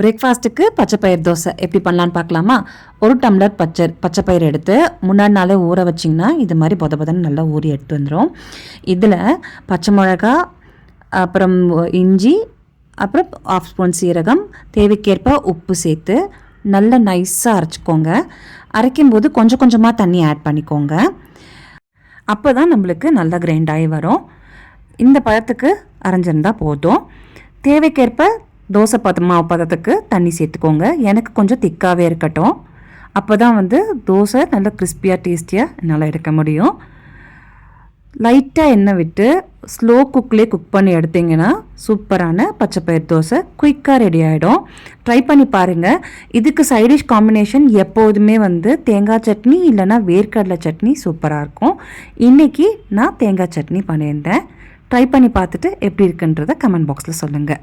பிரேக்ஃபாஸ்ட்டுக்கு பச்சைப்பயிர் தோசை. எப்படி பண்ணலான்னு பார்க்கலாமா? ஒரு டம்ளர் பச்சை பச்சைப்பயிர் எடுத்து முன்னாடி நாளே ஊற வச்சிங்கன்னா இது மாதிரி பொத பொதன்னு நல்லா ஊறி எடுத்து வந்துடும் இதில் பச்சை மிளகா அப்புறம் இஞ்சி அப்புறம் ஆஃப் ஸ்பூன் சீரகம் தேவைக்கேற்ப உப்பு சேர்த்து நல்லா நைஸாக அரைச்சிக்கோங்க. அரைக்கும்போது கொஞ்சம் கொஞ்சமாக தண்ணி ஆட் பண்ணிக்கோங்க. அப்போ தான் நம்மளுக்கு நல்லா கிரைண்ட் ஆகி வரும். இந்த பழத்துக்கு அரைஞ்சிருந்தா போதும். தேவைக்கேற்ப தோசை பத மாவு பதத்துக்கு தண்ணி சேர்த்துக்கோங்க. எனக்கு கொஞ்சம் திக்காகவே இருக்கட்டும். அப்போ தான் வந்து தோசை நல்லா கிறிஸ்பியாக டேஸ்டியாக என்னால் எடுக்க முடியும். லைட்டாக எண்ணெய் விட்டு ஸ்லோ குக்லேயே குக் பண்ணி எடுத்தீங்கன்னா சூப்பரான பச்சைப்பயிர் தோசை குயிக்காக ரெடி ஆகிடும் ட்ரை பண்ணி பாருங்கள் இதுக்கு சைடிஷ் காம்பினேஷன் எப்போதுமே வந்து தேங்காய் சட்னி இல்லைன்னா வேர்க்கடலை சட்னி சூப்பராக இருக்கும். இன்றைக்கி நான் தேங்காய் சட்னி பண்ணியிருந்தேன். ட்ரை பண்ணி பார்த்துட்டு எப்படி இருக்குன்றதை கமெண்ட் பாக்ஸில் சொல்லுங்கள்